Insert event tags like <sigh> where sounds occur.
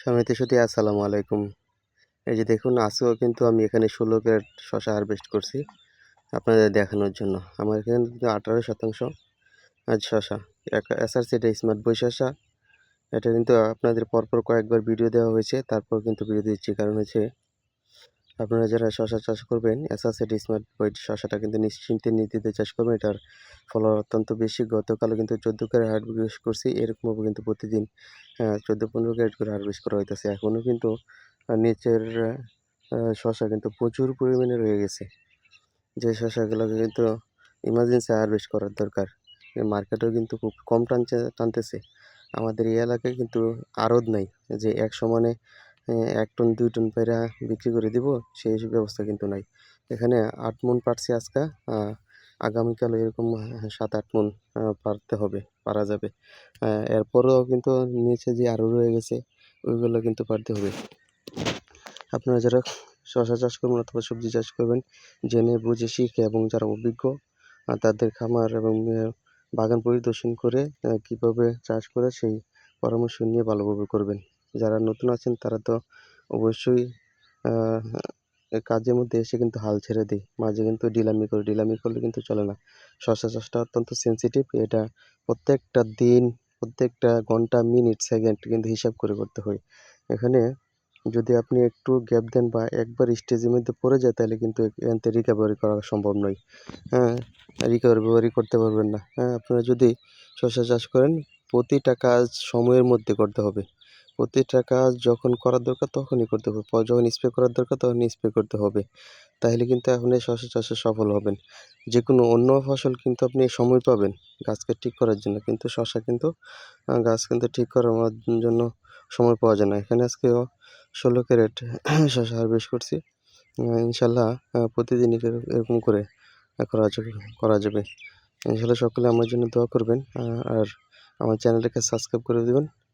সমিতি সুতি আসসালামু আলাইকুম। এই যে দেখুন, আজকেও কিন্তু আমি এখানে ষোলো ক্যারেট শশা হারভেস্ট করছি আপনাদের দেখানোর জন্য। আমার এখানে কিন্তু আঠারো শতাংশ আজ শশা এসআরসি এটা স্মার্ট বই শশা এটা কিন্তু আপনাদের পরপর কয়েকবার ভিডিও দেওয়া হয়েছে, তারপর কিন্তু ভিডিও দিচ্ছি। কারণ হচ্ছে আপনারা যারা শশা চাষ করবেন এসআরসি স্মার্ট বই শশাটা কিন্তু নিশ্চিন্তে নির্দ্বিধায় চাষ করবেন। এটার ফল অত্যন্ত বেশি। গতকালও কিন্তু চোদ্দ ক্যারেট হারভেস্ট করছি। এরকমভাবে কিন্তু প্রতিদিন চোদ্দ পনেরো ক্যারেট করে হারভেস্ট করা হইতেছে। এখনও কিন্তু নিচের শশা কিন্তু প্রচুর পরিমাণে রয়ে গেছে। যে শশাগুলোকে কিন্তু ইমার্জেন্সি হারভেস্ট করার দরকার। মার্কেটেও কিন্তু খুব কম টানছে, টানতেছে। আমাদের এই এলাকায় কিন্তু আড়ত নাই। যে এক সমানে এক টন দুই টন পেরা বিক্রি করে দিব, সেই ব্যবস্থা কিন্তু নাই। এখানে আট মন পারছি আজকে আগামীকাল এরকম সাত, আট মন পারতে হবে, পারা যাবে। এরপরেও কিন্তু নিচে যে আরও রয়ে গেছে, ওইগুলো কিন্তু পারতে হবে। আপনারা যারা শশা চাষ করবেন অথবা সবজি চাষ করবেন, জেনে বুঝে শিখে এবং যারা অভিজ্ঞ তাদের খামার এবং বাগান পরিদর্শন করে কীভাবে চাষ করে সেই পরামর্শ নিয়ে ভালোভাবে করবেন। যারা নতুন আছেন, তারা তো অবশ্যই কাজের মধ্যে এসে কিন্তু হাল ছেড়ে দিই মাঝে কিন্তু ডিলামি করে, ডিলামি করলে কিন্তু চলে না। শশা চাষটা অত্যন্ত সেন্সিটিভ এটা প্রত্যেকটা দিন, প্রত্যেকটা ঘণ্টা মিনিট সেকেন্ড কিন্তু হিসাব করে করতে হয়। এখানে যদি আপনি একটু গ্যাপ দেন বা একবার স্টেজের মধ্যে পড়ে যায়, তাহলে কিন্তু এখান থেকে রিকভারি করা সম্ভব নয়। হ্যাঁ রিকভারি করতে পারবেন না। হ্যাঁ আপনারা যদি শসা চাষ করেন, প্রতিটা কাজ সময়ের মধ্যে করতে হবে। প্রতিটা কাজ যখন করার দরকার তখনই করতে হবে। যখন স্প্রে করার দরকার তখন স্প্রে করতে হবে। তাহলে কিন্তু আপনি শসা চাষে সফল হবেন। যে কোনো অন্য ফসল কিন্তু আপনি সময় পাবেন গাছকে ঠিক করার জন্য। কিন্তু শশা কিন্তু গাছ কিন্তু ঠিক করার জন্য সময় পাওয়া যায় না। এখানে আজকে ষোলো ক্যারেট <clears throat> শশা হারভেস্ট করছি। ইনশাল্লাহ প্রতিদিনই এরকম করে করা যাবে করা যাবে। ইনশাল্লাহ সকলে আমার জন্য দোয়া করবেন। আর আমার চ্যানেলটাকে সাবস্ক্রাইব করে দেবেন।